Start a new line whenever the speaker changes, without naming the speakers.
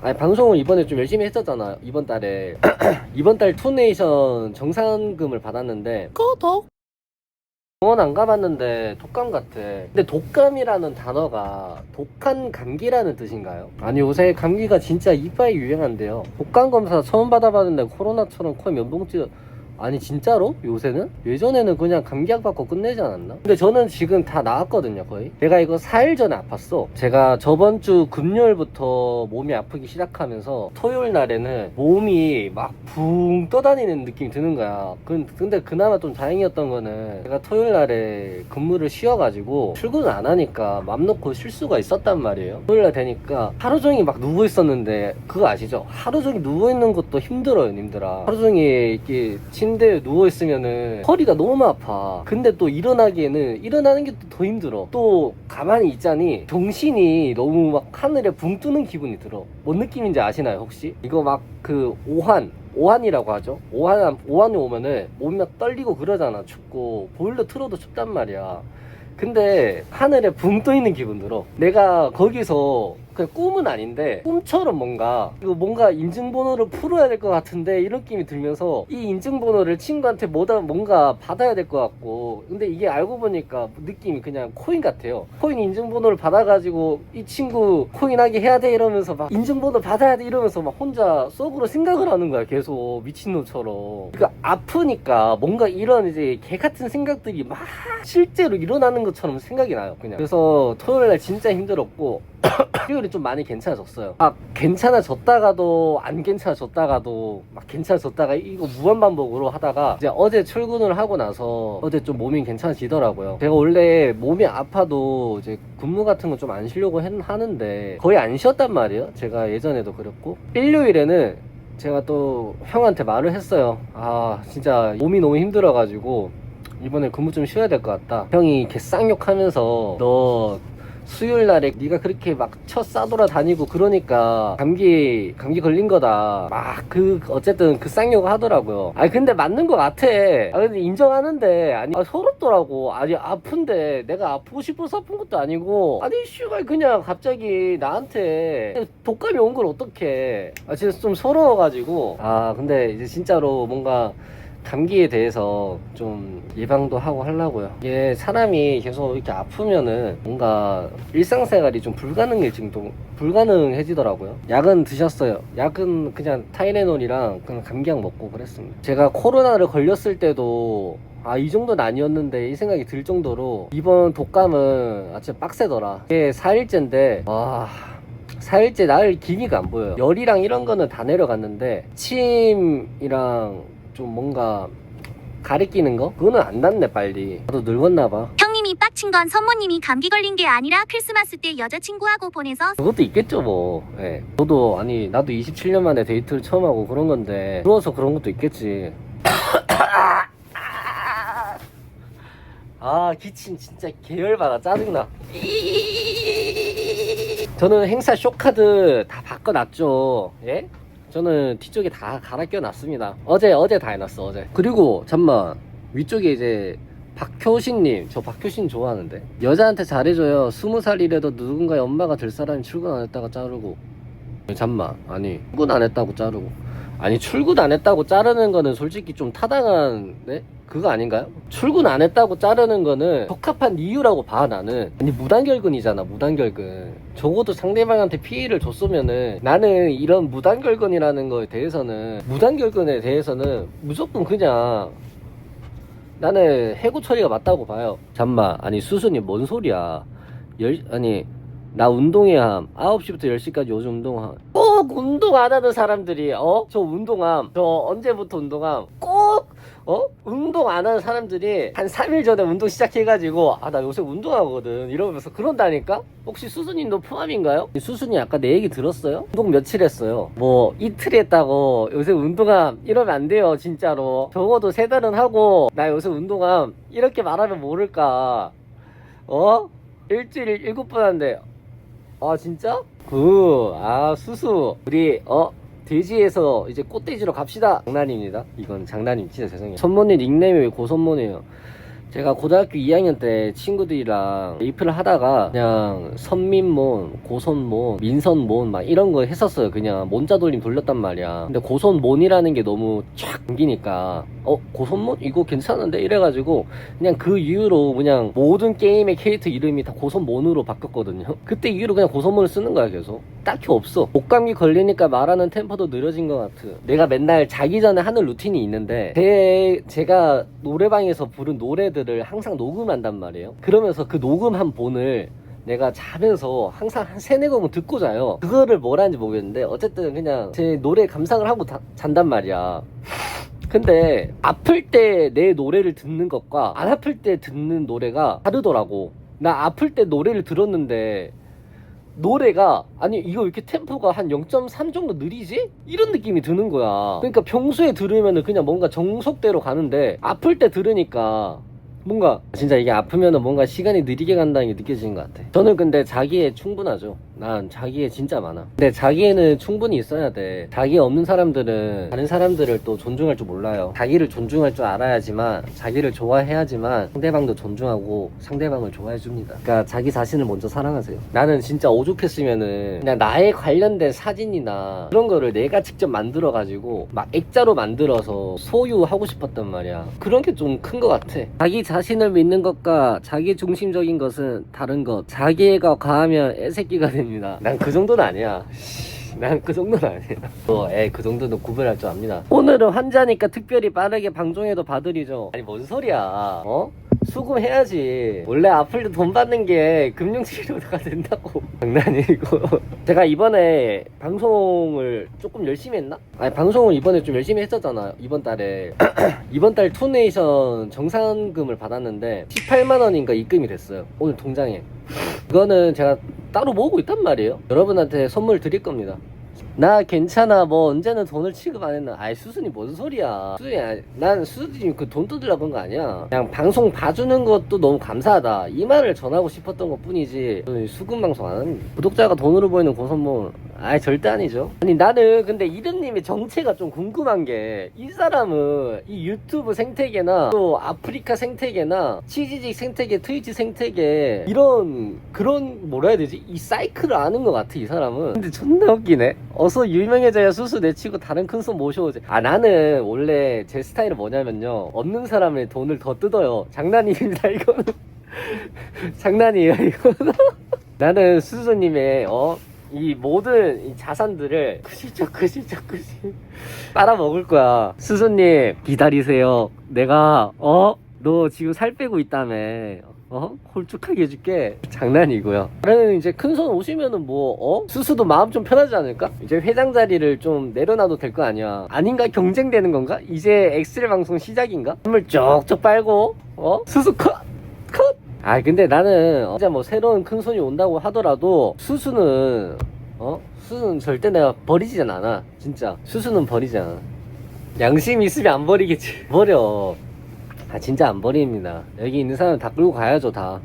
아니 방송을 이번에 좀 열심히 했었잖아 이번 달에. 이번 달 투네이션 정산금을 받았는데.
구독
병원 안 가봤는데 독감 같아. 근데 독감이라는 단어가 독한 감기라는 뜻인가요? 아니 요새 감기가 진짜 이빠이 유행한데요. 독감 검사 처음 받아봤는데 코로나처럼 코에 면봉 찌 아니 진짜로? 요새는? 예전에는 그냥 감기약 받고 끝내지 않았나? 근데 저는 지금 다 나았거든요 거의 내가 이거 4일 전에 아팠어 제가 저번 주 금요일부터 몸이 아프기 시작하면서 토요일 날에는 몸이 막 붕 떠다니는 느낌이 드는 거야 근- 근데 그나마 좀 다행이었던 거는 제가 토요일 날에 근무를 쉬어가지고 출근을 안 하니까 맘 놓고 쉴 수가 있었단 말이에요 토요일 날 되니까 하루 종일 막 누워 있었는데 그거 아시죠? 하루 종일 누워 있는 것도 힘들어요 님들아 하루 종일 이렇게 침대에 누워 있으면은 허리가 너무 아파 근데 또 일어나기에는 일어나는 게더 힘들어 또 가만히 있자니 정신이 너무 막 하늘에 붕 뜨는 기분이 들어 뭔 느낌인지 아시나요 혹시? 이거 막 그 오한 오한이라고 하죠. 오한 오한이 오면은 몸이 막 떨리고 그러잖아. 춥고 보일러 틀어도 춥단 말이야. 근데 하늘에 붕 떠 있는 기분 들어. 내가 거기서 그냥 꿈은 아닌데 꿈처럼 뭔가 이거 뭔가 인증번호를 풀어야 될 것 같은데 이런 느낌이 들면서 이 인증번호를 친구한테 뭐다 뭔가 받아야 될 것 같고 근데 이게 알고 보니까 느낌이 그냥 코인 같아요. 코인 인증번호를 받아가지고 이 친구 코인하게 해야 돼 이러면서 막 인증번호 받아야 돼 이러면서 막 혼자 속으로 생각을 하는 거야 계속 미친놈처럼. 그러니까 아프니까 뭔가 이런 이제 개 같은 생각들이 막 실제로 일어나는 것처럼 생각이 나요 그냥. 그래서 토요일 날 진짜 힘들었고 수요일이 좀 많이 괜찮아졌어요. 아, 괜찮아졌다가도 안 괜찮아졌다가도 막 괜찮아졌다가 이거 무한 반복으로 하다가 이제 어제 출근을 하고 나서 어제 좀 몸이 괜찮아지더라고요. 제가 원래 몸이 아파도 이제 근무 같은 거 좀 안 쉬려고 했- 하는데 거의 안 쉬었단 말이에요. 제가 예전에도 그랬고 일요일에는 제가 또 형한테 말을 했어요. 아, 진짜 몸이 너무 힘들어가지고 이번에 근무 좀 쉬어야 될 것 같다. 형이 이렇게 쌍욕하면서 너 수요일 날에 네가 그렇게 막 쳐 싸돌아 다니고 그러니까 감기 감기 걸린 거다. 막 그 어쨌든 그 쌍욕을 하더라고요. 아니 근데 맞는 것 같아. 아 근데 인정하는데 아니 아, 서럽더라고. 아니 아픈데 내가 아프고 싶어서 아픈 것도 아니고 아니 씨발 그냥 갑자기 나한테 독감이 온 걸 어떡해. 아 진짜 좀 서러워가지고 아 근데 이제 진짜로 뭔가 감기에 대해서 좀 예방도 하고 하려고요. 이게 사람이 계속 이렇게 아프면은 뭔가 일상생활이 좀 불가능해지도 불가능해지더라고요. 약은 드셨어요. 약은 그냥 타이레놀이랑 그냥 감기약 먹고 그랬습니다. 제가 코로나를 걸렸을 때도 아 이 정도는 아니었는데 이 생각이 들 정도로 이번 독감은 아 진짜 빡세더라. 이게 4일째인데 와 4일째 날 기미가 안 보여요. 열이랑 이런 거는 다 내려갔는데 침이랑 좀 뭔가 가리끼는 거? 그거는 안 낫네 빨리. 나도 늙었나 봐.
형님이 빡친 건 선모님이 감기 걸린 게 아니라 크리스마스 때 여자친구하고 보내서
그것도 있겠죠 뭐. 예. 저도 아니 나도 27년 만에 데이트를 처음 하고 그런 건데 누워서 그런 것도 있겠지. 아 기침 진짜 계열받아 짜증나. 저는 행사 쇼카드 다 바꿔놨죠. 예? 저는 뒤쪽에 다 갈아 껴놨습니다. 어제 어제 다 해놨어 어제. 그리고 잠만 위쪽에 이제 박효신님 저 박효신 좋아하는데 여자한테 잘해줘요. 스무 살이라도 누군가의 엄마가 될 사람이 출근 안 했다가 자르고. 잠만 아니 출근 안 했다고 자르고. 아니 출근 안 했다고 자르는 거는 솔직히 좀 타당한 네? 그거 아닌가요? 출근 안 했다고 자르는 거는 적합한 이유라고 봐 나는 아니 무단결근이잖아 무단결근 적어도 상대방한테 피해를 줬으면은 나는 이런 무단결근이라는 거에 대해서는 무단결근에 대해서는 무조건 그냥 나는 해고 처리가 맞다고 봐요 잠만 아니 수순이 뭔 소리야 열 아니 나 운동해야 함 9시부터 10시까지 요즘 운동함 꼭 운동 안 하는 사람들이 어? 저 운동함 저 언제부터 운동함 꼭 어? 운동 안 하는 사람들이 한 3일 전에 운동 시작해가지고 아 나 요새 운동하거든 이러면서 그런다니까? 혹시 수순님도 포함인가요? 수순이 아까 내 얘기 들었어요? 운동 며칠 했어요? 뭐 이틀 했다고 요새 운동함 이러면 안 돼요 진짜로 적어도 세 달은 하고 나 요새 운동함 이렇게 말하면 모를까 어? 일주일 일곱 번 한대 아 진짜? 그, 아 수수. 우리 어 돼지에서 이제 꽃돼지로 갑시다. 장난입니다. 이건 장난임 진짜 죄송해요. 선모님 닉네임이 왜 고선모네요 제가 고등학교 2학년 때 친구들이랑 메이플을 하다가 그냥 선민몬, 고선몬, 민선몬 막 이런 거 했었어요. 그냥 몬자 돌림 돌렸단 말이야. 근데 고선몬이라는 게 너무 쫙 당기니까 어 고선몬 이거 괜찮은데 이래가지고 그냥 그 이후로 그냥 모든 게임의 캐릭터 이름이 다 고선몬으로 바뀌었거든요. 그때 이후로 그냥 고선몬을 쓰는 거야 계속. 딱히 없어. 목감기 걸리니까 말하는 템포도 느려진 것 같아. 내가 맨날 자기 전에 하는 루틴이 있는데 제, 제가 노래방에서 부른 노래들 을 항상 녹음한단 말이에요. 그러면서 그 녹음한 본을 내가 자면서 항상 한 세네 곡은 듣고 자요. 그거를 뭘 하는지 모르겠는데 어쨌든 그냥 제 노래 감상을 하고 다- 잔단 말이야. 근데 아플 때 내 노래를 듣는 것과 안 아플 때 듣는 노래가 다르더라고. 나 아플 때 노래를 들었는데 노래가 아니 이거 왜 이렇게 템포가 한 0.3 정도 느리지? 이런 느낌이 드는 거야. 그러니까 평소에 들으면은 그냥 뭔가 정석대로 가는데 아플 때 들으니까 뭔가 진짜 이게 아프면은 뭔가 시간이 느리게 간다는 게 느껴지는 것 같아. 저는 근데 자기애 충분하죠. 난 자기애 진짜 많아. 근데 자기애는 충분히 있어야 돼. 자기 없는 사람들은 다른 사람들을 또 존중할 줄 몰라요. 자기를 존중할 줄 알아야지만 자기를 좋아해야지만 상대방도 존중하고 상대방을 좋아해 줍니다. 그러니까 자기 자신을 먼저 사랑하세요. 나는 진짜 오죽했으면은 그냥 나에 관련된 사진이나 그런 거를 내가 직접 만들어 가지고 막 액자로 만들어서 소유하고 싶었단 말이야. 그런 게 좀 큰 것 같아. 자기 자 신을 믿는 것과 자기 중심적인 것은 다른 것. 자기애가 과하면 애새끼가 됩니다. 난 그 정도는 아니야. 난 그 정도는 아니야. 어, 애, 그 정도는 구별할 줄 압니다. 오늘은 환자니까 특별히 빠르게 방송에도 봐드리죠. 아니, 뭔 소리야. 어? 수금해야지. 원래 아플 때 돈 받는 게 금융치료가 된다고. 장난이고. 제가 이번에 방송을 조금 열심히 했나? 아니, 방송을 이번에 좀 열심히 했었잖아. 이번 달에. 이번 달 투네이션 정산금을 받았는데 18만원인가 입금이 됐어요. 오늘 통장에. 그거는 제가 따로 모으고 있단 말이에요. 여러분한테 선물 드릴 겁니다. 나 괜찮아. 뭐 언제는 돈을 취급 안 했나. 아이 수순이 뭔 소리야. 수순이 아니- 난 수순이 그 돈 뜯으려고 한 거 아니야. 그냥 방송 봐주는 것도 너무 감사하다. 이 말을 전하고 싶었던 것 뿐이지. 수금 방송 안 합니다. 구독자가 돈으로 보이는 고선모 아이 절대 아니죠. 아니 나는 근데 이름님의 정체가 좀 궁금한 게 이 사람은 이 유튜브 생태계나 또 아프리카 생태계나 치지직 생태계 트위치 생태계 이런 그런 뭐라 해야 되지? 이 사이클을 아는 것 같아 이 사람은. 근데 존나 웃기네. 어서 유명해져야 수수 내치고 다른 큰 손 모셔오지. 아 나는 원래 제 스타일은 뭐냐면요. 없는 사람의 돈을 더 뜯어요. 장난입니다 이거는. 장난이에요 이거는. 나는 수수님의 어 이 모든 이 자산들을 그실쩍 그실쩍 그실 빨아먹을 거야. 수수님 기다리세요. 내가 어? 너 지금 살 빼고 있다며 어? 홀쭉하게 해줄게 장난이고요 다른 이제 큰 손 오시면은 뭐 어? 수수도 마음 좀 편하지 않을까? 이제 회장 자리를 좀 내려놔도 될 거 아니야 아닌가 경쟁되는 건가? 이제 엑스레 방송 시작인가? 선물 쪽쪽 빨고 어? 수수 컷! 컷! 아 근데 나는 어, 진짜 뭐 새로운 큰 손이 온다고 하더라도 수수는 어? 수수는 절대 내가 버리진 않아 진짜 수수는 버리지 않아 양심이 있으면 안 버리겠지 버려 아 진짜 안 버립니다. 여기 있는 사람 다 끌고 가야죠 다